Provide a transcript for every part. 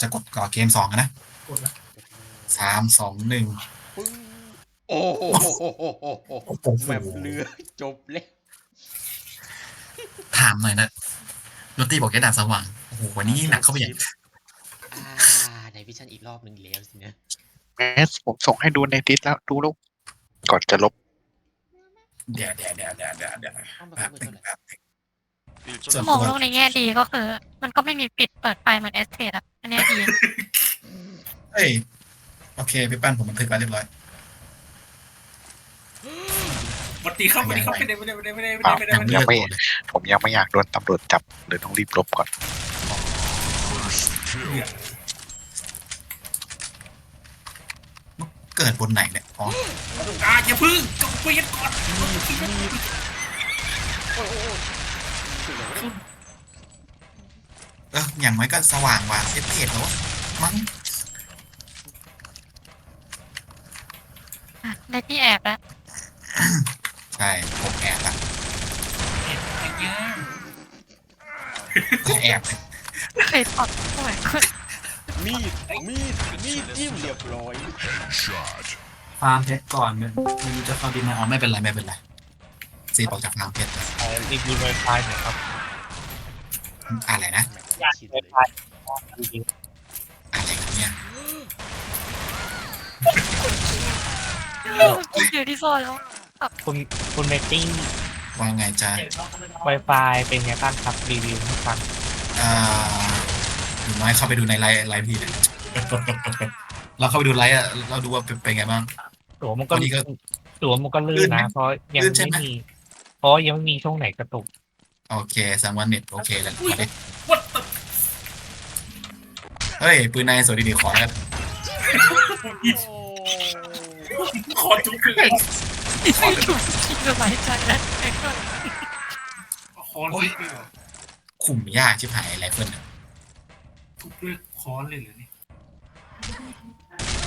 จะกดก่อเกมสองอะนะกดแล้วสามสองหนึ่งปึ้งโอ้โหแมปเรือจบเลยถามหน่อยนะโรตี้บอกแกดาบสว่างโอ้โหวันนี้หนักเข้าไปอย่างอ่าในวิชั่นอีกรอบหนึ่งแล้วสินะแมสผมส่งให้ดูในดิสแล้วดูลูกก่อนจะลบเดี๋ยวเดี๋ยวเดี๋ยวเดี๋ยวเดี๋ยวเดี๋ยวต้องไปแป๊บคุยหนึ่กังนเลยแป๊บหนึ่ง ส่วนมองตัวโลกในแง่ดีก็คือ มันก็ไม่มีปิดเปิดไฟเหมือนเอสเทดอะอันเนี้ยดี เฮ้ย โอเคพี่ปั้นผมบันทึกไว้เรียบร้อยสวัสดีครับสวัสดีครับไม่ได้ไม่ได้ไม่ได้ไม่ได้ไม่อ้าได้วไม่ได้ยังไม่ได้ไม่ผมยังไม่อยากโดนตำรวจจับเลยต้องรีบลบก่อน เกิดบนไหนเนี่ย อ๋อ อ่าอย่าพึ่งจงเปลี่ยนก่อนโอ้ยโอ้ยโอ้ยช่วย เหลือไม่ได้เอออย่างน้อยก็สว่างกว่าเอสเพดแล้วมั้งอะได้ที่แอบแล้วใช่ผมแอบละไอ้ย่าก็แอบเลยเคยตอดสวยขึ้นมีด มีด มีดจิ้มเรียบร้อย ฟาร์มเพชรก่อนเนี่ยไม่รู้จะเข้าดีไหมอ๋อไม่เป็นไรไม่เป็นไร ซีบอกจากฟาร์มเพชรรีวิวไวไฟหน่อยครับอะไรนะอยากคิดไวเลยไฟรีวิวอะไรครับเนี่ยเจอที่ซ่อนแล้วคุณคุณเมตติ้งว่าไงจ๊ะไวไฟเป็นไงบ้างครับรีวิวให้ฟังอ่าอย่างน้อยเข้าไปดูในไลฟ์ไลฟ์พี่เลยเราเข้าไปดูไลฟ์อะเราดูว่าเป็นเป็นไงบ้างตัวมันก็วันนี้ก็ตัวมันก็ลื่ลื่นนไหมนะเพราะยังลื่นใช่ไหมไม่มี เพราะยังไม่มีช่วงไหนกระตุก โอเคแสดงว่าเน็ตโอเคแล้วมาดิวัดตเฮ้ย ปืนในสวยดีๆขอแล้วขอจุกเลยไม่ถูกคิดสบายใจแล้วไอ้คนคอนเลยเหรอขุมยากชิบหายไรเฟิลเนี่ยทุกด้วยคอนเลยเหรอเนี่ย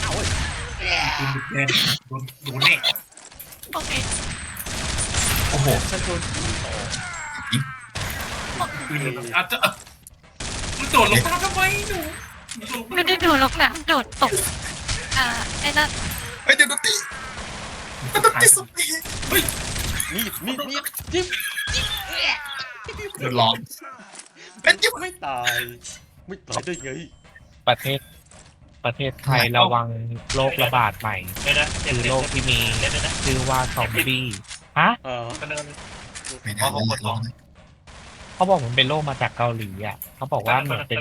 เอาเว้ยคุณบุกแดนโดนโดนแน่โอเค โอ้โหฉันโดนยิงต่อปืนเลยอาจจะมันโดดลงมาทำไมหนูมันโดดลงไม่ได้ดูหรอกนะโดดตกอ่าไอ้นั่นเฮ้ยเดี๋ยวดนตรีมันดนตรีสุดเพลงมีดมีดมีดจิ้มเดือดร้อนเป็นยังไงไม่ตาย ไม่ตายได้ไงประเทศ ประเทศไทยระวังโรคระบาดใหม่คือโรคที่มีชื่อว่าซอมบี้ ฮะเออไม่ได้แล้วร้อนเขาบอกมันเป็นโรคมาจากเกาหลีอะเขาบอกว่าเหมือนเป็น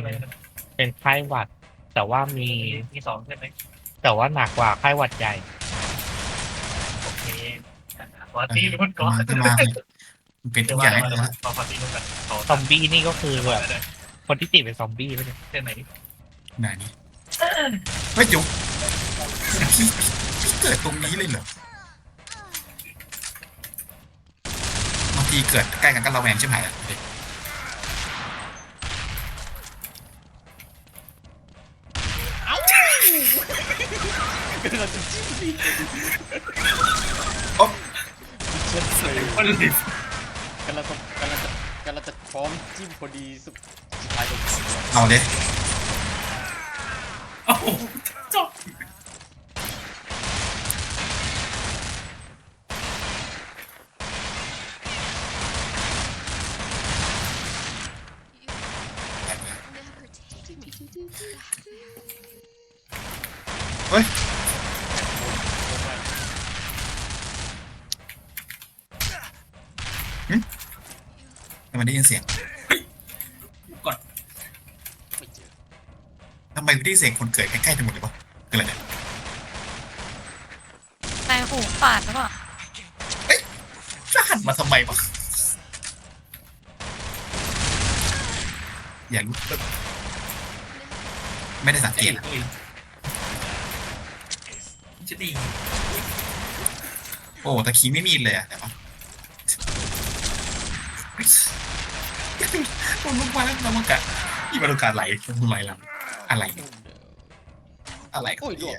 เป็นไข้หวัด แต่ว่ามีมีสองใช่ไหมแต่ว่าหนักกว่าไข้หวัดใหญ่โอเคขอตีมันก่อนขึ้นมาเลยมันเป็นทุกอย่างให้เลยนะซอมบี้นี่ก็คือแบบคนที่ติดเป็นซอมบี้ไม่ใช่ใช่ไหมไหนนี่เฮ้ยเดี๋ยวพี่พี่เกิดตรงนี้เลยเหรอบาง ทีเกิดใกล้กันก็ระแวงใช่ไหมอะกำลังจะจิ้มมีดโอ๊ะเช่นเคยมันเลยกำลังจะกำลังจะกำลังจะพร้อมจิ้มพอดีสุดสุดท้ายโดนเอาเลยโอ้โหจบ เฮ้ยทำไมได้ยินเสียง ก่อน ไม่เจอ ทำไมได้ยิน เสียงคนเกิดใกล้ๆกันหมดเลยวะคืออะไรเนี่ยในหูปาดหรือเปล่าจะหันมาทำไมวะอยากรู้ไม่ได้สังเกตอะจะดีโอ้ตะคีไม่มีเลยอะแต่ว่าโดนลงมาแล้วเรามากะอีมาโดนการไหลไหลหลังอะไร อะไรครับโอ้ย เนี่ย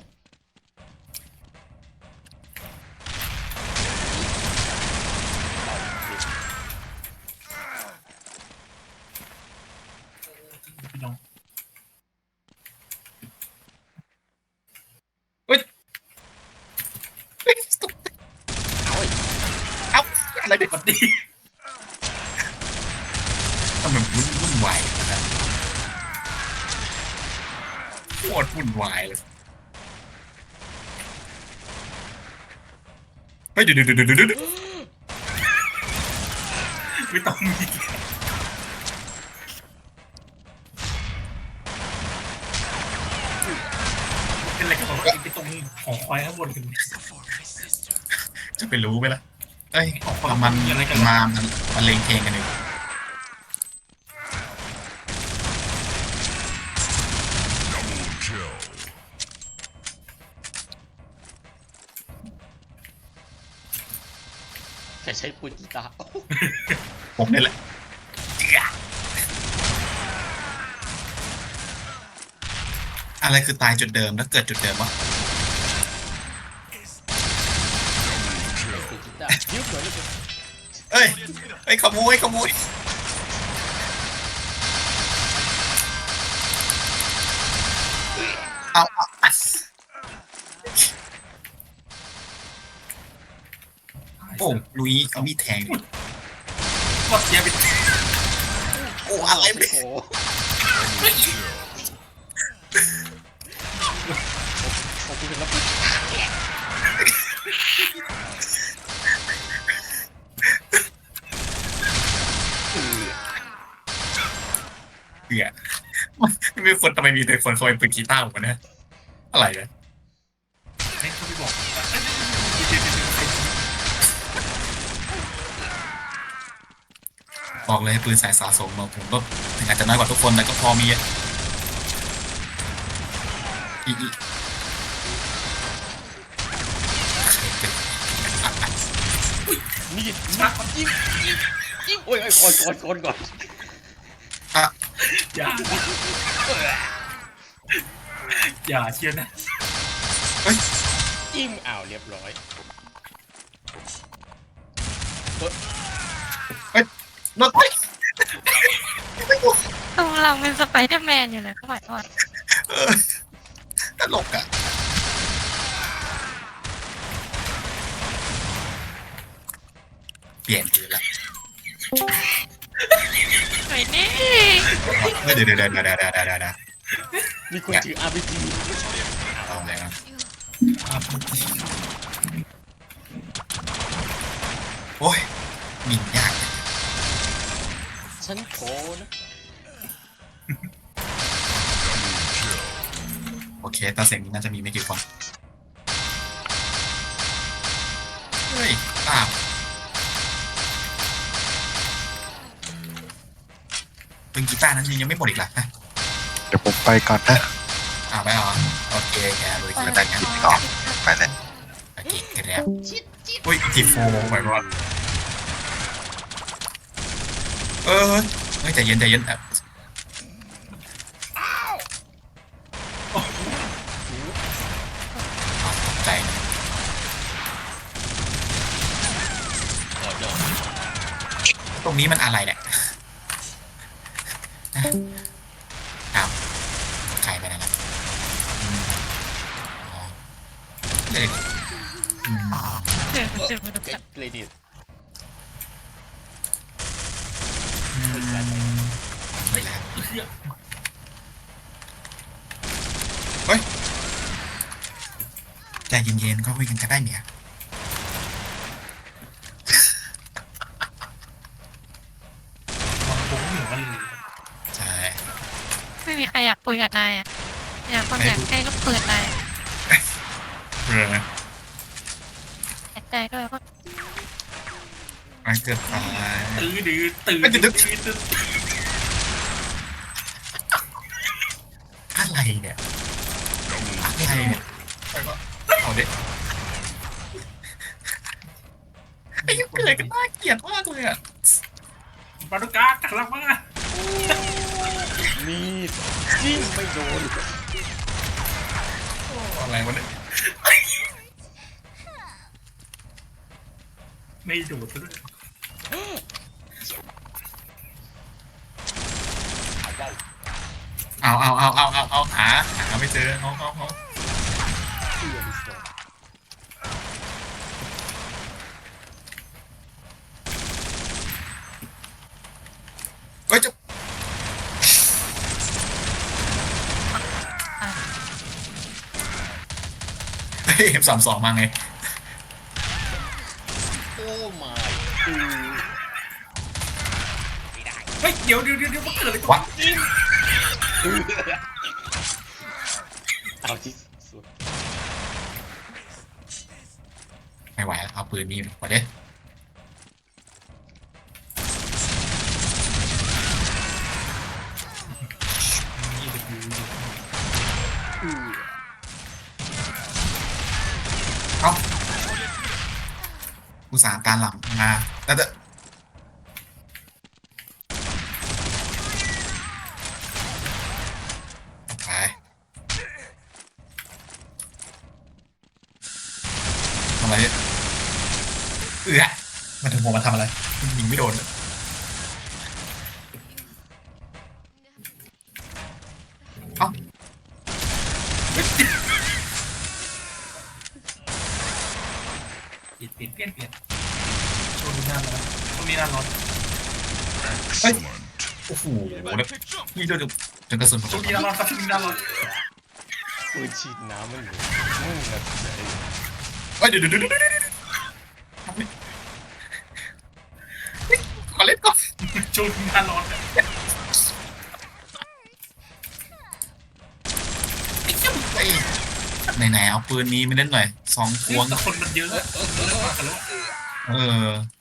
เอาอะไรเนี่ย มันดี เลยเฮ้ยเดี๋ยวเดี๋ยวเดี๋ยวเดี๋ยวเดี๋ยวไม่ต้องมีเป็นอะไรกับผมไปตรงหอคอยข้างบนกันจะไปรู้ไหมล่ะเอ้ยหอคอยมันมีอะไรกันมามันมันเลงเพลงกันอยู่ ใครใช้ปืนกีตาร์ผมนี่แหละอะไรคือตายจุดเดิมแล้วเกิดจุดเดิมวะปืนกีตาร์ยิ้มเหมือนเลยเอ้ยไอ้ยขโมยขโมย โอ้ลุยเอามีดแทงกดเสียไปโอ้อะไรโอ้เนี่ยโหผมเป็นรับเหี้ยไม่มีคนทำไมมีแต่คนคอยปืนกีตาร์ผมนะอะไรเนี่ย บอกเลยปืนสายสะสมเราผมก็ถึงอาจจะน้อยกว่าทุกคนแต่ก็พอมีอีอีมีดนักยิ้มยิ้มยิ้มโอ้ยโอ้ยก่อนก่อนก่อนก่อนอย่าอย่าเชียร์นะยิ้มอ้าวเรียบร้อย มาไปกลัรงลังเป็นสไปเดอร์แมนอยู่เลยเข้าหมายว่อนตลกอะเปลี่ยนคืนละไวยนี่เฮ้ยเดี๋ยวเดี๋ยวเดี๋ยวเดี๋ยวเดี๋ยวเดี๋ยวเดี๋ยวมีคนถือ RPG เอาไงครับโอ้ยยิงยาก ฉันโคนะ โอเคตาเสียงนี้น่าจะมีไม่กี่คนเฮ้ยตามปืนกีตาร์นั้นยังไม่หมดอีกเหรอฮะเดี๋ยวผมไปก่อนนะ อ่าไม่เอาโอเคแกเลยกีไปตาร์แต่งั้นงต่อไปเลยโอเคแกแล้วอุ้ยจีโฟหมายว่าเออเฮ้ยใจเย็นใจเย็นแบบตกใจตรงนี้มันอะไรเนี่ย เย็นๆก็คุยกันก็ได้เนี่ยวางโค้งเหนือกันเลยใช่ไม่มีใครอยากคุยกับนายอะอยากคนอยากให้ลูกปืนนายเออเสียใจด้วยว่ามันเกิดไปตื้อดื้อตื้อไม่ดื้ดื้ออตื้ออะไรเนี่ยอะไรเนี่ย อ้ยุคเกิดกันน่าเกลียดมากเลยอะบารุกากักลังมามีดจิ้มไม่โดนอะไรวะเนี่ยไม่โดดซะด้วยเอาเอาเอาเอาเอาเอาหาหาไม่เจอเอาเอาเอา เพื่อนดิสโก้ เอฟสามสองมาไง โอ้ my อือเฮ้ยเดี๋ยวเดี๋ยวเดี๋ยวเดี๋ยวมันเกิดอะไรวะ เอาที่สุด ไม่ไหวแล้วเอาปืนมีมาเด้ อือ เอ้าอุ ตสาหการหลังมาแล้วแต่ไปทำอะไรเอื้อมาถึงผมมาทำอะไรยิงไม่โดนเลยเอ้าเปลี่ยนเปลี่ยนเปลี่ยน นช่วงนี้หน้าร้อนช่วงนี้หน้าร้อนเฮ้ยโอ้โหแล้วนี่โดนจนกระสุนผมช่วงนี้หน้าร้อนครับช่วงนี้หน้าร้อนปืนฉีดน้ำมันอยู่มึงแบบไหนเฮ้ยเดี๋ยวเดี๋ยวเดี๋ยวเดี๋ยวเดี๋ยวขอเล่นก่อนช่วงนี้หน้าร้อนอะไอ้ไหนๆเอาปืนนี้มาเล่นหน่อยสองพวงแต่คนมันเยอะเริ่มมากันแล้วเออตามแมท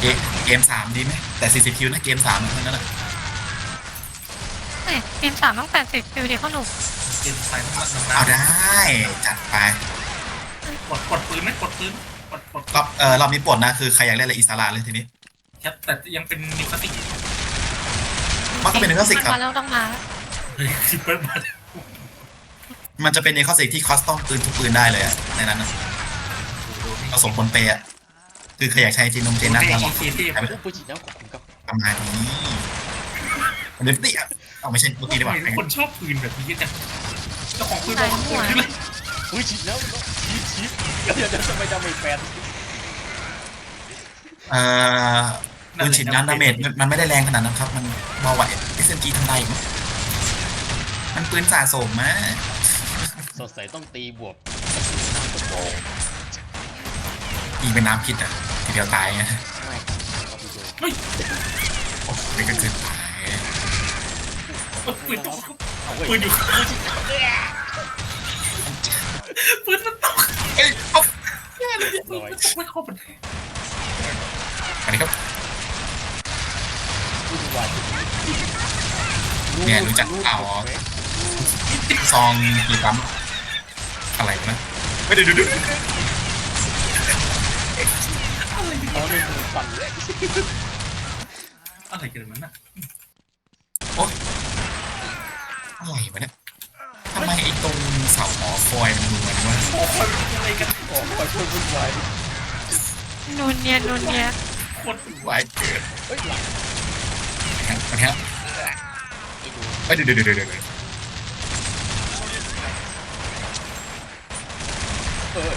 เกมเกมสามดีไหมแต่สี่สิบคิวนะเกมสามเท่านั้นแหละเฮ้ยเกมสามต้องแปดสิบคิวเดียวเขาหนุกเกมไฟมันมันเอาได้จัดไปกดกดปืนไหมกดปืนกดกดรอบเออรอบนี้ปลดนะคือใครอยากเล่นอะไรอิสระเลยทีนี้แค่แต่ยังเป็นนิวคาสติกมันก็เป็นเนื้อสิกครับมาแล้วต้องมาเฮ้ยซิปเปิลมามันจะเป็นในข้อสิที่คอสตอมปืนทุกปืนได้เลยอะในนั้นนะผสมคนเปย์อะ คือใครอยากใช้จีนงเจนนั่งเท่ตลอดเท่เท่โอ้ปืนฉีดน้ำขอบคุณครับประมาณนี้เดี๋ยวตีอะเอาไม่ใช่เมื่อกี้ดีกว่าทำไมคนชอบปืนแบบนี้จังเจ้าของปืนบอกปืนเลยปืนฉีดน้ำฉีดฉีดเดี๋ยวเดี๋ยวทำไมดาเมจแฟนเอ่อปืนฉีดน้ำดาเมจมันมันไม่ได้แรงขนาดนั้นครับ มันเบาไหว SMG ทำไรมั้งมันปืนสะสมมะสดใสต้องตีบวกน้ำกระโปรงยิงเป็นน้ำพิษอะ ทีเดียวตายไงไม่เอาไปโยนเฮ้ยโอ้ไม่ก็เกินไปปืนตกเอาเว้ยปืนอยู่ปืนมันตกเอ้ยเอาปืนมันตกไม่เข้ามันอันนี้ครับวุ่นวายเนี่ยรู้จักเอาซองกี่ปั๊มอะไรวะนะไม่เดี๋ยวเดี๋ยวเดี๋ยว เขาเล่นมือฟันเลยอะไรกันมันน่ะโอ๊ยอะไรวะเนี่ยทำไมไอ้ตรงเสาหอคอยมันเหมือนว่าโอ้ยอะไรกันโอ้ไปช่วยวุ่นวายนูนเนียนนูนเนียนโคตรวายเกิดเฮ้ยหลังอันนี้ไอ้ดูเอ้ยเดี๋ยวเดี๋ยวเดี๋ยวเดี๋ยวเออ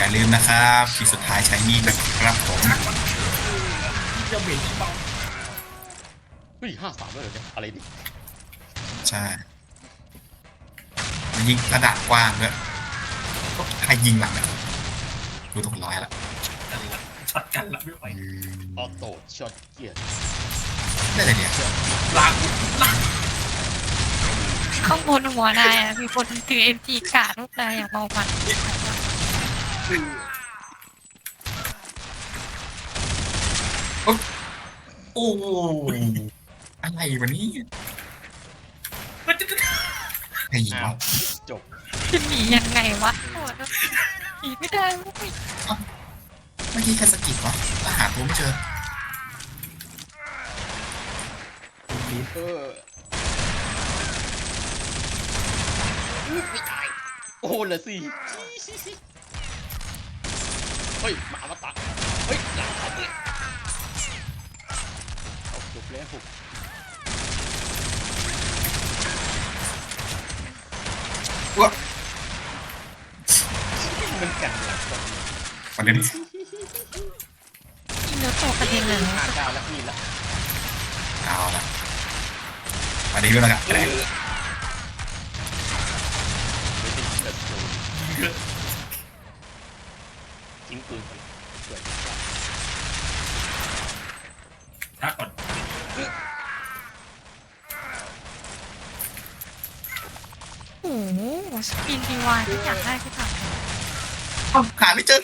อย่าลืมนะครับทีสุดท้ายใช้มีดนะครับผมจะเบรกเบาเฮ้ยห้าสามเลยเหรอเนี่ยอะไรดิใช่มันยิงกระดาษกว้างด้วยใครยิงหลังเนี่ยดูตกร้อยละกันละช็อตกันละไม่ไหวอืมออโต้ช็อตเกียร์ได้เลยเนี่ยล้างล้างข้างบนหัวนายอะมีคนถือเอ็มจีกาดลูกนายอย่างเมามัน โอ้ยอะไรวะนี่มันจะใครยิงอ้าววะจบจะหนียังไงวะโอ้ยหนีไม่ได้เว้ยเมื่อกี้ใครสะกิดวะแล้วหาตัวไม่เจอเอออุ๊ยไม่ตายโอ้โหเหลือสี่ เฮ้ยหมามาตักเฮ้ยหลังเขาเลยเอาจบแล้วผมว้ามันกันหลังกันประเด็นเนื้อตัวกระเด็นเลยห้าเก้าแล้วมีแล้วเอาละมาดีด้วยละกันเออไม่ ติดแบบโดนทิ้งปืนสวยชักก่อนโอ้โหสปินดีวายที่อยากได้ที่ผ่านเอ้าหาไม่เจอ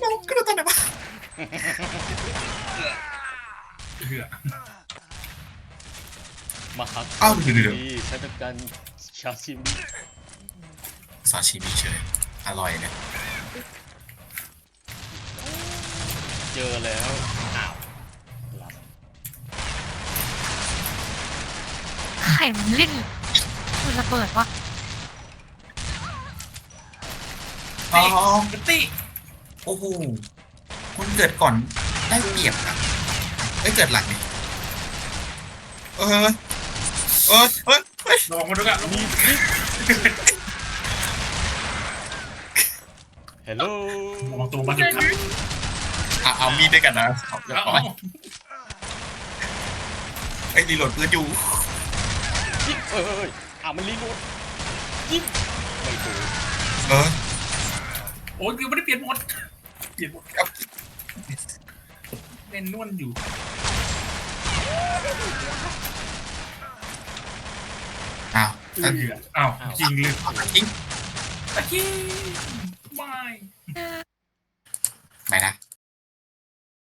น้องกระโดดตอนไหนวะเหือมาฮักอ้าเดี๋ยวเดี๋ยวดีใช้เป็นการชาซิมิซาชิมิเฉยอร่อยเนี่ย เจอแล้วอ้าวหลับไข่มันเล่นมันระเบิดวะอ๋อกตี้โอ้โหคุณเกิดก่อนได้เปรียบอะเอ้ยเกิดหลังนี่เออเออเฮ้ยเฮ้ยลองมาดูกันลองมีคลิปฮัลโหลมองตัวมาถึงครับ เอาเอามีดด้วยกันนะเอาเรียบเอาร้อยไอ้ยรีโหลดปืนอยู่ยิงเอ้ยเอ้ยอ้าวมันรีโหลดยิงไม่ถูกเออโอ้ยยังไม่ได้เปลี่ยนหมดเปลี่ยนหมดเอาเล่นนวลอยู่เอาเหืออ้าวจริงเลยจริงตะกี้ไม่เออ